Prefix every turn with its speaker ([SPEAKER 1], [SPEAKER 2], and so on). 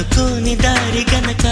[SPEAKER 1] అనుకోని దారి గనక